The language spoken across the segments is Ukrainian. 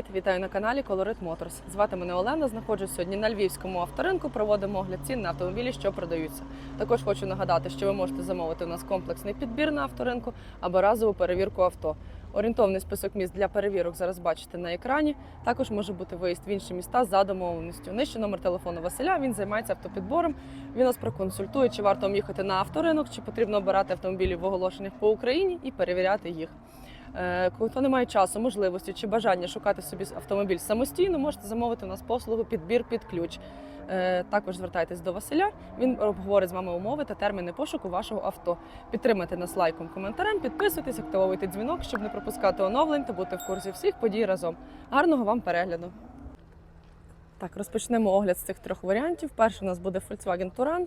Привіт, вітаю на каналі Colorit Motors. Звати мене Олена. Знаходжусь сьогодні на львівському авторинку. Проводимо огляд цін на автомобілі, що продаються. Також хочу нагадати, що ви можете замовити у нас комплексний підбір на авторинку або разову перевірку авто. Орієнтовний список міст для перевірок зараз бачите на екрані. Також може бути виїзд в інші міста за домовленістю. Нижче номер телефону Василя. Він займається автопідбором. Він нас проконсультує, чи варто їхати на авторинок, чи потрібно обирати автомобілі в оголошеннях по Україні і перевіряти їх. Е, Хто не має часу, можливості чи бажання шукати собі автомобіль самостійно, можете замовити у нас послугу підбір під ключ. Е, Також звертайтесь до Василя. Він обговорить з вами умови та терміни пошуку вашого авто. Підтримайте нас лайком, коментарем, підписуйтесь, активовуйте дзвінок, щоб не пропускати оновлень та бути в курсі всіх подій разом. Гарного вам перегляду! Так, розпочнемо огляд з цих трьох варіантів. Перший у нас буде Volkswagen Touran.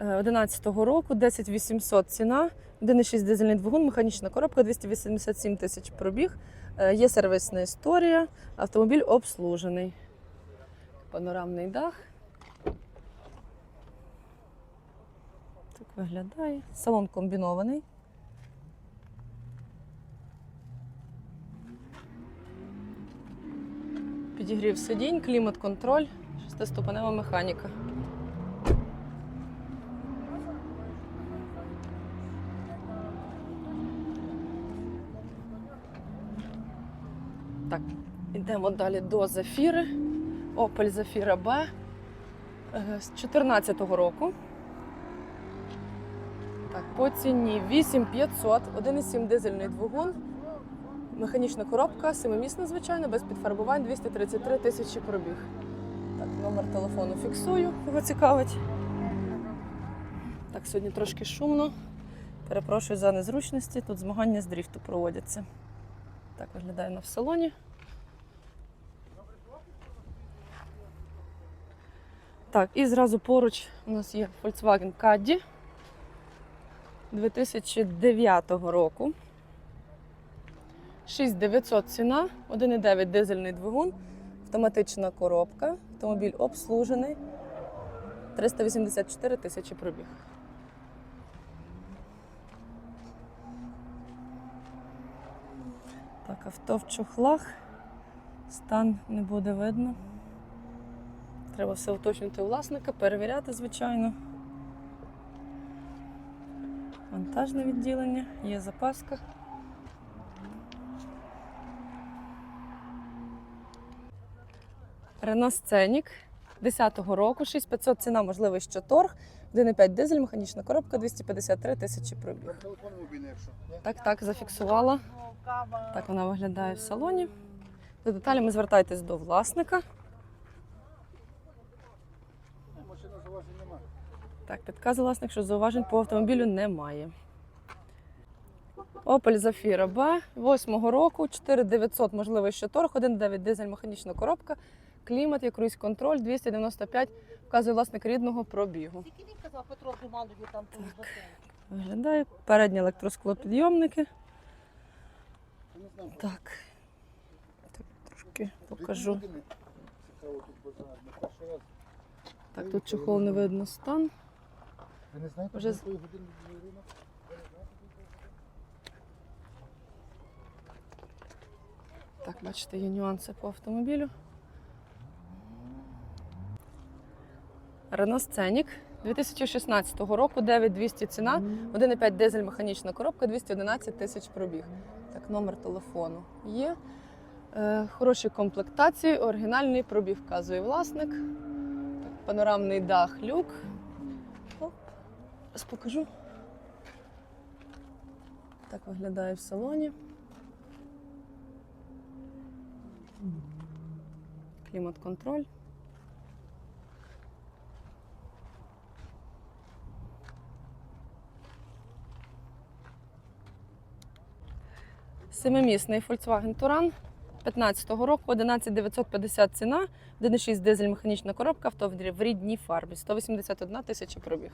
11-го року, 10800 ціна, 1,6 дизельний двигун, механічна коробка, 287 тисяч пробіг. Е, Є сервісна історія, автомобіль обслужений. Панорамний дах. Так виглядає. Салон комбінований. Підігрів сидінь, клімат-контроль, шестиступенева механіка. Так, йдемо далі до Зафіри. Opel Zafira B е, з 2014 року. Так, по ціні 8500, 1,7 дизельний двигун, механічна коробка, семимісна, звичайно, без підфарбувань, 233 тисячі пробіг. Так, номер телефону фіксую, кого цікавить. Так, сьогодні трошки шумно. Перепрошую за незручності. Тут змагання з дріфту проводяться. Так виглядає на в салоні. Так, і зразу поруч у нас є Volkswagen Caddy 2009 року. 6900 ціна, 1,9 дизельний двигун, автоматична коробка, автомобіль обслужений, 384 тисячі пробіг. Так, авто в чохлах. Стан не буде видно. Треба все уточнити у власника, перевіряти, звичайно. Вантажне відділення, є запаска. Scenic 10-го року, 6500 ціна, можливий що торг, 1,5 дизель, механічна коробка, 253 тисячі пробіг. Так, так, зафіксувала. Так вона виглядає в салоні. За деталями звертайтесь до власника. Машина зауважень немає. Так, підказує власник, що зауважень по автомобілю немає. Opel Zafira B 8 року, 4900, можливий ще торг, 1,9 дизель, механічна коробка, клімат, є круїз контроль, 295, вказує власник рідного пробігу. Тільки він казав Петро Жуманові там по. Виглядає передні електросклопідйомники. Так. так трошки покажу. Так, тут чохол не видно стан. Ви не знаєте, з- якої години буде ринок? Так, бачите, є нюанси по автомобілю. Renault Scenic 2016 року, 9200 ціна, 1,5 дизель механічна коробка, 211 тисяч пробіг. Так, номер телефону є. Е, хороші комплектації, оригінальний пробіг вказує власник. Так, панорамний дах, люк. Зараз покажу. Так виглядає в салоні. Клімат-контроль. Семимісний Volkswagen Touran 15-го року, 11950 ціна, 1,6 дизель механічна коробка, авто в рідній фарбі, 181 тисяча пробіг.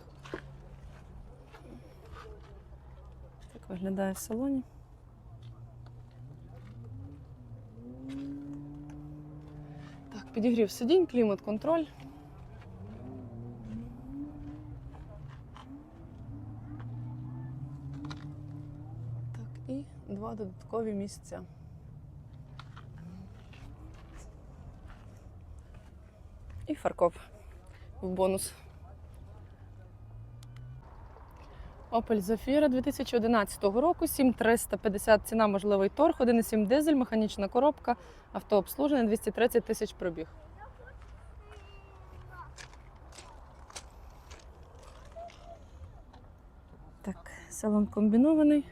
виглядає в салоні. Так, Підігрів сидінь, клімат-контроль. Так, і два додаткові місця. І фаркоп в бонус. Opel Zafira 2011 року, 7350 ціна, можливий торг, 1,7 дизель, механічна коробка, автообслужене, 230 тисяч пробіг. Так, салон комбінований.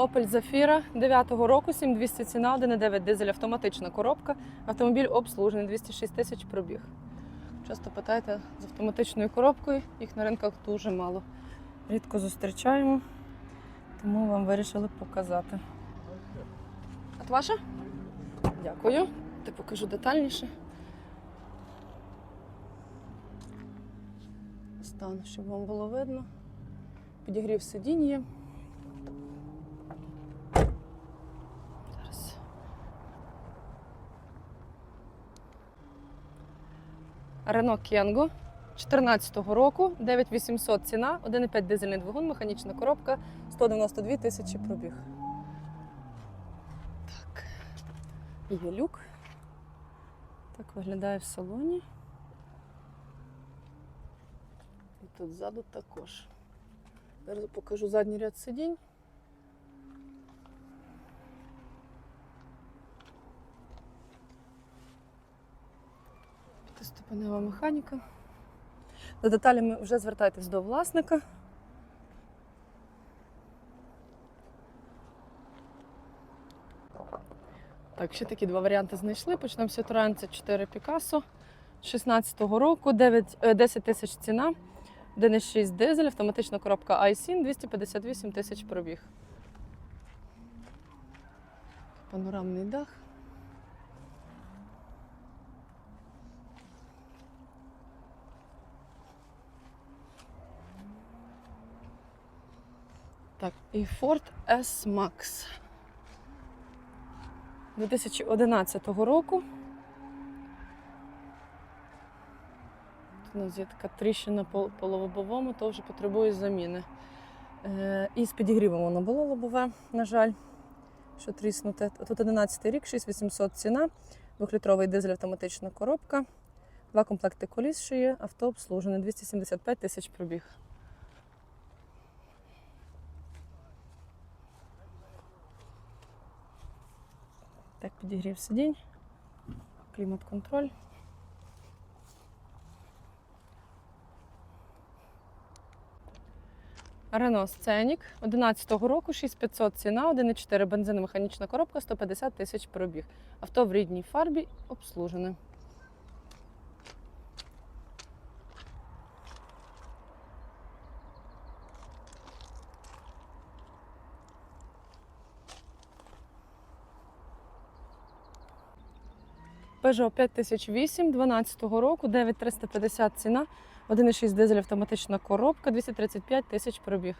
Opel Zafira 9 року, 7200 ціна, 1,9 дизель, автоматична коробка. Автомобіль обслужений, 206 тисяч пробіг. Часто питаєте з автоматичною коробкою, їх на ринках дуже мало. Рідко зустрічаємо, тому вам вирішили показати. От ваша? Дякую. Ти покажу детальніше. Стану, щоб вам було видно. Підігрів сидінь є. Зараз. Рено Кенго 14-го року, 9800 ціна, 1,5 дизельний двигун, механічна коробка, 192 тисячі пробіг. Так. Є люк. Так виглядає в салоні. І тут ззаду також. Зараз покажу задній ряд сидінь. П'ятиступенева механіка. За деталями вже звертайтесь до власника. Так, ще такі два варіанти знайшли. Почнемо з Citroen c 4 Picasso 16-го року, 9, е, 10 тисяч ціна, 1,6 дизель, автоматична коробка iSyn, 258 тисяч пробіг. Панорамний дах. Так, і Ford S-Max 2011 року. Тут у нас є така тріщина по, лобовому, то вже потребує заміни. Е, і з підігрівом воно було лобове, на жаль, що тріснуте. Тут 11 рік, 6800 ціна, 2-літровий дизель автоматична коробка, два комплекти коліс, що є, авто обслужене, 275 тисяч пробіг. Так, підігрів сидінь, клімат-контроль. Рено Сценік 11-го року, 6500 ціна, 1,4 бензиномеханічна коробка, 150 тисяч пробіг. Авто в рідній фарбі обслужене. Peugeot 5008 12 року, 9350 ціна, 1,6 дизель автоматична коробка, 235 тисяч пробіг.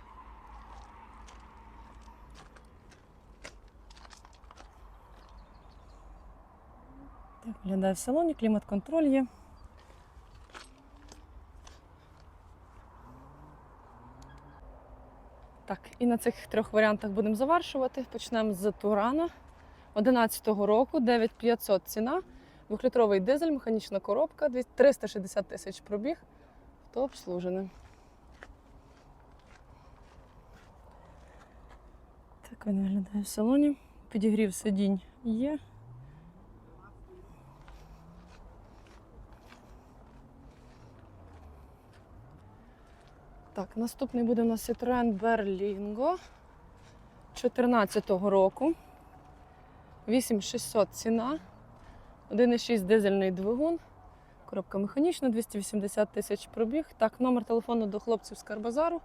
Так, виглядає в салоні, клімат-контроль є. Так, і на цих трьох варіантах будемо завершувати. Почнемо з Турана 11-го року, 9500 ціна. Двохлітровий дизель, механічна коробка, 360 тисяч пробіг, то обслужене. Так він виглядає в салоні. Підігрів сидінь є. Так, наступний буде у нас Citroen Berlingo 14-го року. 8600 ціна. 1,6 дизельний двигун, коробка механічна, 280 тисяч пробіг. Так, номер телефону до хлопців з Карбазару.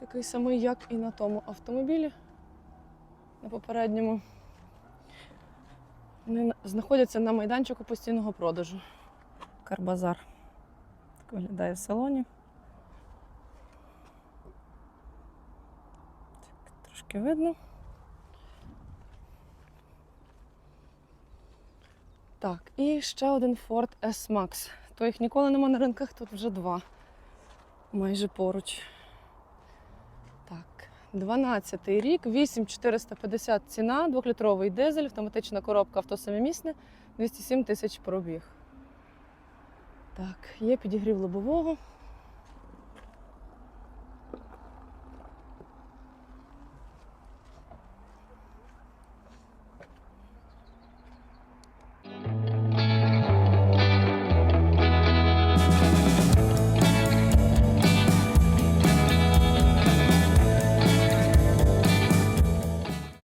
Такий самий, як і на тому автомобілі. На попередньому. Вони знаходяться на майданчику постійного продажу. Карбазар. Так виглядає в салоні. Так, трошки видно. Так, і ще один Ford S-Max. То їх ніколи нема на ринках, тут вже два. Майже поруч. Так, 12-й рік, 8450 ціна, двохлітровий дизель, автоматична коробка авто самімісне, 207 тисяч пробіг. Так, є підігрів лобового,